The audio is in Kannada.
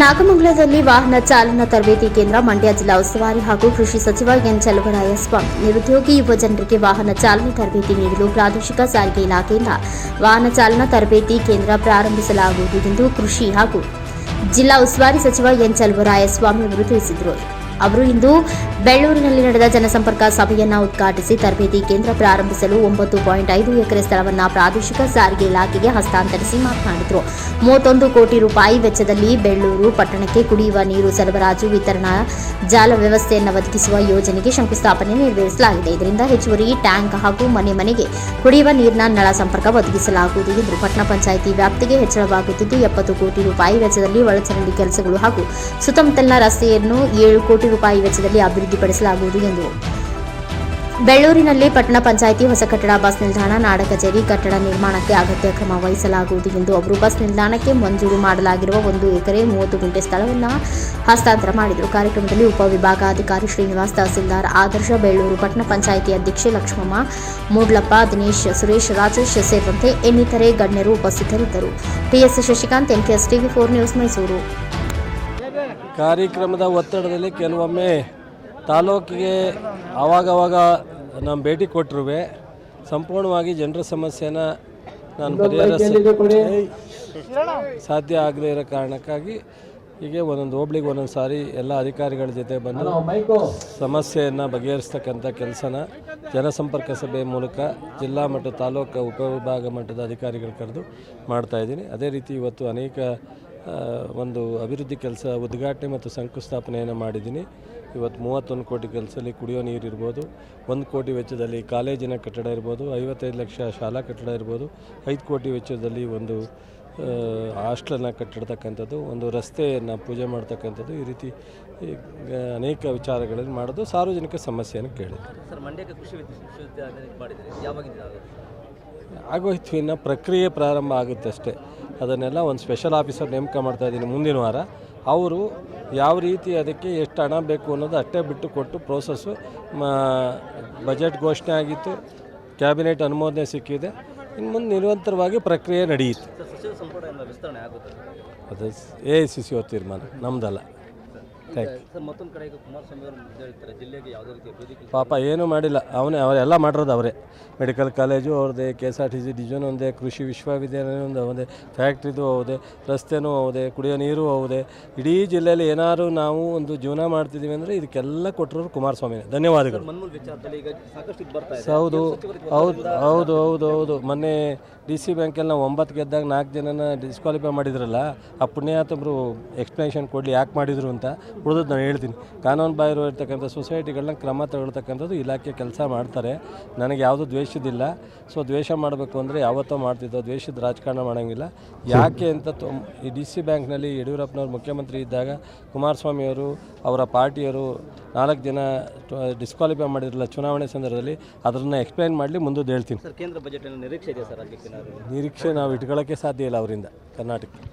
ನಾಗಮಂಗಲದಲ್ಲಿ ವಾಹನ ಚಾಲನಾ ತರಬೇತಿ ಕೇಂದ್ರ, ಮಂಡ್ಯ ಜಿಲ್ಲಾ ಉಸ್ತುವಾರಿ ಹಾಗೂ ಕೃಷಿ ಸಚಿವ ಎನ್ ಚಲುವರಾಯಸ್ವಾಮಿ ನಿರುದ್ಯೋಗಿ ಯುವ ಜನರಿಗೆ ವಾಹನ ಚಾಲನೆ ತರಬೇತಿ ನೀಡಲು ಪ್ರಾದೇಶಿಕ ಸಾರಿಗೆ ಇಲಾಖೆಯಿಂದ ವಾಹನ ಚಾಲನಾ ತರಬೇತಿ ಕೇಂದ್ರ ಪ್ರಾರಂಭಿಸಲಾಗುವುದು ಎಂದು ಕೃಷಿ ಹಾಗೂ ಜಿಲ್ಲಾ ಉಸ್ತುವಾರಿ ಸಚಿವ ಎನ್ ಚಲುವರಾಯಸ್ವಾಮಿ ಅವರು ತಿಳಿಸಿದರು. ಅವರು ಇಂದು ಬೆಳ್ಳೂರಿನಲ್ಲಿ ನಡೆದ ಜನಸಂಪರ್ಕ ಸಭೆಯನ್ನ ಉದ್ಘಾಟಿಸಿ ತರಬೇತಿ ಕೇಂದ್ರ ಪ್ರಾರಂಭಿಸಲು ಒಂಬತ್ತು ಪಾಯಿಂಟ್ ಐದು ಎಕರೆ ಸ್ಥಳವನ್ನು ಪ್ರಾದೇಶಿಕ ಸಾರಿಗೆ ಇಲಾಖೆಗೆ ಹಸ್ತಾಂತರಿಸಿ ಮಾತನಾಡಿದರು. ಮೂವತ್ತೊಂದು ಕೋಟಿ ರೂಪಾಯಿ ವೆಚ್ಚದಲ್ಲಿ ಬೆಳ್ಳೂರು ಪಟ್ಟಣಕ್ಕೆ ಕುಡಿಯುವ ನೀರು ಸರಬರಾಜು, ವಿತರಣಾ ಜಾಲ ವ್ಯವಸ್ಥೆಯನ್ನು ಒದಗಿಸುವ ಯೋಜನೆಗೆ ಶಂಕುಸ್ಥಾಪನೆ ನೆರವೇರಿಸಲಾಗಿದೆ. ಇದರಿಂದ ಹೆಚ್ಚುವರಿ ಟ್ಯಾಂಕ್ ಹಾಗೂ ಮನೆ ಮನೆಗೆ ಕುಡಿಯುವ ನೀರಿನ ನಳ ಸಂಪರ್ಕ ಒದಗಿಸಲಾಗುವುದು. ಎಂದು ಪಟ್ಟಣ ಪಂಚಾಯಿತಿ ವ್ಯಾಪ್ತಿಗೆ ಹೆಚ್ಚಳವಾಗುತ್ತಿದ್ದು, ಎಪ್ಪತ್ತು ಕೋಟಿ ರೂಪಾಯಿ ವೆಚ್ಚದಲ್ಲಿ ಒಳಚರಂಡಿ ಕೆಲಸಗಳು ಹಾಗೂ ಸುತ್ತಮುತ್ತಲಿನ ರಸ್ತೆಯನ್ನು ಏಳು ಕೋಟಿ ರೂಪಾಯಿ ವೆಚ್ಚದಲ್ಲಿ ಅಭಿವೃದ್ಧಿಪಡಿಸಲಾಗುವುದು ಎಂದು. ಬೆಳ್ಳೂರಿನಲ್ಲಿ ಪಟ್ಟಣ ಪಂಚಾಯಿತಿ ಹೊಸ ಕಟ್ಟಡ ಬಸ್ ನಿಲ್ದಾಣ, ನಾಡ ಕಚೇರಿ, ಕಟ್ಟಡ ನಿರ್ಮಾಣಕ್ಕೆ ಅಗತ್ಯ ಕ್ರಮ ವಹಿಸಲಾಗುವುದು ಎಂದು ಅವರು ಬಸ್ ನಿಲ್ದಾಣಕ್ಕೆ ಮಂಜೂರು ಮಾಡಲಾಗಿರುವ ಒಂದು ಎಕರೆ ಮೂವತ್ತು ಗುಂಟೆ ಸ್ಥಳವನ್ನು ಹಸ್ತಾಂತರ ಮಾಡಿದರು. ಕಾರ್ಯಕ್ರಮದಲ್ಲಿ ಉಪವಿಭಾಗಾಧಿಕಾರಿ ಶ್ರೀನಿವಾಸ್ ತಹಸೀಲ್ದಾರ್, ಆದರ್ಶ ಬೆಳ್ಳೂರು ಪಟ್ಟಣ ಪಂಚಾಯಿತಿ ಅಧ್ಯಕ್ಷೆ ಲಕ್ಷ್ಮಮ್ಮ, ಮೂಡ್ಲಪ್ಪ, ದಿನೇಶ್, ಸುರೇಶ್, ರಾಜೇಶ್ ಸೇರಿದಂತೆ ಇನ್ನಿತರೆ ಗಣ್ಯರು ಉಪಸ್ಥಿತರಿದ್ದರು. TS Shashikanth NKS TV four news Mysuru. ಕಾರ್ಯಕ್ರಮದ ಒತ್ತಡದಲ್ಲಿ ಕೆಲವೊಮ್ಮೆ ತಾಲೂಕಿಗೆ ಆವಾಗವಾಗ ನಾನು ಭೇಟಿ ಕೊಟ್ಟರುವೆ ಸಂಪೂರ್ಣವಾಗಿ ಜನರ ಸಮಸ್ಯೆನ ನಾನು ಪರಿಹಾರ ಸಾಧ್ಯ ಆಗದೇ ಇರೋ ಕಾರಣಕ್ಕಾಗಿ ಹೀಗೆ ಒಂದೊಂದು ಹೋಬ್ಳಿಗೆ ಒಂದೊಂದು ಸಾರಿ ಎಲ್ಲ ಅಧಿಕಾರಿಗಳ ಜೊತೆ ಬಂದು ಸಮಸ್ಯೆಯನ್ನು ಬಗೆಹರಿಸ್ತಕ್ಕಂಥ ಕೆಲಸನ ಜನಸಂಪರ್ಕ ಸಭೆ ಮೂಲಕ ಜಿಲ್ಲಾ ಮಟ್ಟ ತಾಲೂಕು ಉಪವಿಭಾಗ ಮಟ್ಟದ ಅಧಿಕಾರಿಗಳು ಕರೆದು ಮಾಡ್ತಾಯಿದ್ದೀನಿ ಅದೇ ರೀತಿ ಇವತ್ತು ಅನೇಕ ಒಂದು ಅಭಿವೃದ್ಧಿ ಕೆಲಸ ಉದ್ಘಾಟನೆ ಮತ್ತು ಶಂಕುಸ್ಥಾಪನೆಯನ್ನು ಮಾಡಿದ್ದೀನಿ. ಇವತ್ತು ಮೂವತ್ತೊಂದು ಕೋಟಿ ಕೆಲಸದಲ್ಲಿ ಕುಡಿಯೋ ನೀರು ಇರ್ಬೋದು ಒಂದು ಕೋಟಿ ವೆಚ್ಚದಲ್ಲಿ ಕಾಲೇಜಿನ ಕಟ್ಟಡ ಇರ್ಬೋದು ಐವತ್ತೈದು ಲಕ್ಷ ಶಾಲಾ ಕಟ್ಟಡ ಇರ್ಬೋದು ಐದು ಕೋಟಿ ವೆಚ್ಚದಲ್ಲಿ ಒಂದು ಹಾಸ್ಟೆಲನ್ನು ಕಟ್ಟಿಡ್ತಕ್ಕಂಥದ್ದು ಒಂದು ರಸ್ತೆಯನ್ನು ಪೂಜೆ ಮಾಡ್ತಕ್ಕಂಥದ್ದು ಈ ರೀತಿ ಅನೇಕ ವಿಚಾರಗಳಲ್ಲಿ ಮಾಡೋದು. ಸಾರ್ವಜನಿಕ ಸಮಸ್ಯೆಯನ್ನು ಕೇಳಿದೆ ಸರ್ ಮಂಡ್ಯ ಕೃಷಿ ವಿದ್ಯು- ವಿಶ್ವವಿದ್ಯಾಲಯ ಮಾಡಿದರೆ ಯಾವಾಗಿಂದ ಆಗೋದು? ಆಗೋಯ್ತು ಇನ್ನು ಪ್ರಕ್ರಿಯೆ ಪ್ರಾರಂಭ ಆಗುತ್ತೆ ಅಷ್ಟೇ. ಅದನ್ನೆಲ್ಲ ಒಂದು ಸ್ಪೆಷಲ್ ಆಫೀಸರ್ ನೇಮಕ ಮಾಡ್ತಾ ಇದ್ದೀನಿ ಮುಂದಿನ ವಾರ. ಅವರು ಯಾವ ರೀತಿ ಅದಕ್ಕೆ ಎಷ್ಟು ಹಣ ಬೇಕು ಅನ್ನೋದು ಅಷ್ಟೇ ಬಿಟ್ಟು ಕೊಟ್ಟು ಪ್ರೋಸೆಸ್ಸು ಬಜೆಟ್ ಘೋಷಣೆ ಆಗಿತ್ತು ಕ್ಯಾಬಿನೆಟ್ ಅನುಮೋದನೆ ಸಿಕ್ಕಿದೆ. ಇನ್ನು ಮುಂದೆ ನಿರಂತರವಾಗಿ ಪ್ರಕ್ರಿಯೆ ನಡೆಯಿತು ಅದು ಎ ಐ ಸಿ ಸಿ ತೀರ್ಮಾನ ನಮ್ಮದಲ್ಲ ಮತ್ತೊಂದು ಕಡೆ ಈಗ ಕುಮಾರಸ್ವಾಮಿ ಅವರು ಹೇಳ್ತಾರೆ ಜಿಲ್ಲೆಗೆ ಯಾವುದೇ ರೀತಿಯ ಅಭಿವೃದ್ಧಿ ಪಾಪ ಏನೂ ಮಾಡಿಲ್ಲ. ಅವನೇ ಅವರೆಲ್ಲ ಮಾಡಿರೋದು ಅವರೇ. ಮೆಡಿಕಲ್ ಕಾಲೇಜು ಅವ್ರದ್ದೇ K S R T C division ಒಂದೇ ಕೃಷಿ ವಿಶ್ವವಿದ್ಯಾಲಯ ಒಂದು ಅವದೇ ಫ್ಯಾಕ್ಟ್ರಿದು ಹೌದೆ ರಸ್ತೆನೂ ಹೌದೆ ಕುಡಿಯೋ ನೀರು ಹೌದೆ ಇಡೀ ಜಿಲ್ಲೆಯಲ್ಲಿ ಏನಾದರೂ ನಾವು ಒಂದು ಜೀವನ ಮಾಡ್ತಿದ್ದೀವಿ ಅಂದರೆ ಇದಕ್ಕೆಲ್ಲ ಕೊಟ್ಟರು ಕುಮಾರಸ್ವಾಮಿನೇ. ಧನ್ಯವಾದಗಳು. ಹೌದು ಹೌದು ಹೌದು ಹೌದು ಹೌದು. ಮೊನ್ನೆ ಡಿ ಸಿ ಬ್ಯಾಂಕಲ್ಲಿ ನಾವು ಒಂಬತ್ತು ಗೆದ್ದಾಗ ನಾಲ್ಕು ಜನನ ಡಿಸ್ಕ್ವಾಲಿಫೈ ಮಾಡಿದ್ರಲ್ಲ ಆ ಪುಣ್ಯಾತಂಬರು ಎಕ್ಸ್ಪ್ಲನೇಷನ್ ಕೊಡಲಿ ಯಾಕೆ ಮಾಡಿದರು ಅಂತ. ಉಳಿದದ್ದು ನಾನು ಹೇಳ್ತೀನಿ. ಕಾನೂನು ಬಾಹಿರ ಇರ್ತಕ್ಕಂಥ ಸೊಸೈಟಿಗಳನ್ನ ಕ್ರಮ ತಗೊಳ್ತಕ್ಕಂಥದ್ದು ಇಲಾಖೆ ಕೆಲಸ ಮಾಡ್ತಾರೆ. ನನಗೆ ಯಾವುದು ದ್ವೇಷದಿಲ್ಲ ಸೊ ದ್ವೇಷ ಮಾಡಬೇಕು ಅಂದರೆ ಯಾವತ್ತೋ ಮಾಡ್ತಿದ್ದೋ ದ್ವೇಷದ ರಾಜಕಾರಣ ಮಾಡೋಂಗಿಲ್ಲ. ಯಾಕೆ ಅಂತ ಈ ಡಿ ಸಿ ಬ್ಯಾಂಕ್ನಲ್ಲಿ ಯಡಿಯೂರಪ್ಪನವ್ರು ಮುಖ್ಯಮಂತ್ರಿ ಇದ್ದಾಗ ಕುಮಾರಸ್ವಾಮಿಯವರು ಅವರ ಪಾರ್ಟಿಯವರು ನಾಲ್ಕು ದಿನ ಡಿಸ್ಕ್ವಾಲಿಫೈ ಮಾಡಿದ್ರಲ್ಲ ಚುನಾವಣೆ ಸಂದರ್ಭದಲ್ಲಿ ಅದನ್ನು ಎಕ್ಸ್ಪ್ಲೈನ್ ಮಾಡಲಿ ಮುಂದೆ ಹೇಳ್ತೀನಿ. ಸರ್ ಕೇಂದ್ರ ಬಜೆಟ್ ನಿರೀಕ್ಷೆ ಇದೆ ಸರ್ ನಿರೀಕ್ಷೆ ನಾವು ಇಟ್ಕೊಳ್ಳೋಕ್ಕೆ ಸಾಧ್ಯ ಇಲ್ಲ ಅವರಿಂದ ಕರ್ನಾಟಕಕ್ಕೆ.